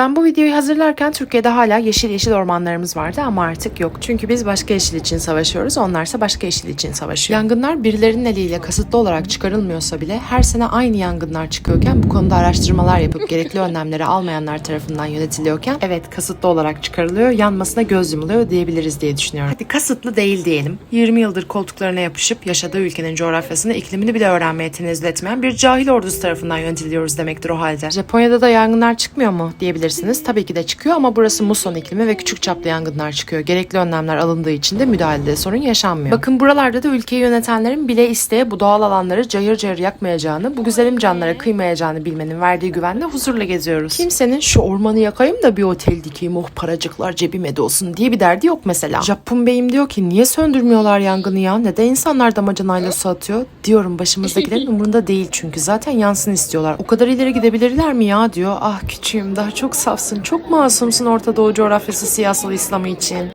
Ben bu videoyu hazırlarken Türkiye'de hala yeşil yeşil ormanlarımız vardı ama artık yok. Çünkü biz başka yeşil için savaşıyoruz, onlarsa başka yeşil için savaşıyor. Yangınlar birilerinin eliyle kasıtlı olarak çıkarılmıyorsa bile her sene aynı yangınlar çıkıyorken bu konuda araştırmalar yapıp gerekli önlemleri almayanlar tarafından yönetiliyorken evet kasıtlı olarak çıkarılıyor, yanmasına göz yumuluyor diyebiliriz diye düşünüyorum. Hadi kasıtlı değil diyelim. 20 yıldır koltuklarına yapışıp yaşadığı ülkenin coğrafyasını, iklimini bile öğrenmeye tenezzül etmeyen bir cahil ordusu tarafından yönetiliyoruz demektir o halde. Japonya'da da yangınlar çıkmıyor mu diyebilirsiniz. Tabii ki de çıkıyor ama burası muson iklimi ve küçük çaplı yangınlar çıkıyor. Gerekli önlemler alındığı için de müdahalede sorun yaşanmıyor. Bakın buralarda da ülkeyi yönetenlerin bile isteye bu doğal alanları cayır cayır yakmayacağını, bu güzelim canlara kıymayacağını bilmenin verdiği güvenle huzurla geziyoruz. Kimsenin şu ormanı yakayım da bir otel dikeyim oh paracıklar cebime dolsun diye bir derdi yok mesela. Japon beyim diyor ki niye söndürmüyorlar yangını ya? Neden insanlar damacanayla su atıyor? Diyorum başımızdakilerin umurunda değil çünkü zaten yansın istiyorlar. O kadar ileri gidebilirler mi ya diyor. Ah küçüğüm daha çok safsın, çok masumsun Orta Doğu coğrafyası siyasal İslamı için.